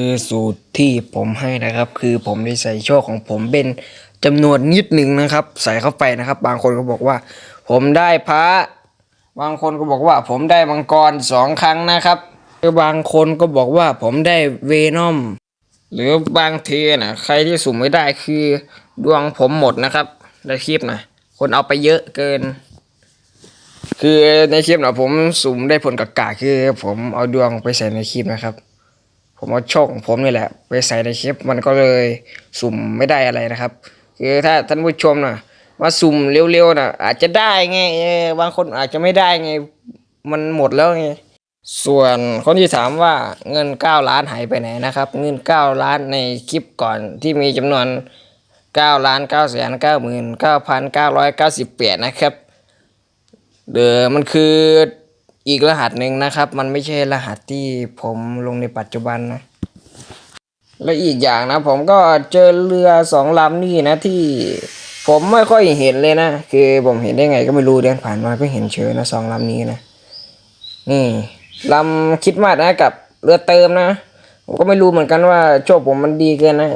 คือสูตรที่ผมให้นะครับ คือผมได้ใส่โชคของผมเป็นจำนวนนิดหนึ่งนะครับ ใส่เข้าไปนะครับ บางคนก็บอกว่า ผมได้พระบางคนก็บอกว่า ผมได้มังกรสองครั้งนะครับหรือบางคนก็บอกว่าผมได้เวนอมหรือบางทีนะใครที่สุ่มไม่ได้คือดวงผมหมดนะครับในคลิปนะคนเอาไปเยอะเกิน คือในคลิปนะผมสุ่มได้ผลกากาคือ ผมเอาดวงไปใส่ในคลิปนะครับ ผมเอาชคของผมนี่แหละไปใส่ในคลิปมันก็เลยสุ่มไม่ได้อะไรนะครับ คือถ้าท่านผู้ชมนะมาสุ่มเร็วๆนะอาจจะได้ไงบางคนอาจจะไม่ได้ไง มันหมดแล้วไงส่วนคนที่ถามว่าเงิน 9 ล้านหายไปไหนนะครับ เงิน 9 ล้านในคลิปก่อนที่มีจำนวน 9 ล้าน9แสน9หมื่น9พัน998นะครับเดอมันคือ อีกรหัสหนึ่งนะครับ มันไม่ใช่รหัสที่ผมลงในปัจจุบันนะ และอีกอย่างนะผมก็เจอเรือสองลำนี่นะที่ผมไม่ค่อยเห็นเลยนะ คือผมเห็นได้ไงก็ไม่รู้เดินผ่านมาก็เห็นเฉยนะสองลำนี้นะ นี่ลำคิดมากนะกับเรือเติมนะ ผมก็ไม่รู้เหมือนกันว่าโชคผมมันดีเกินนะ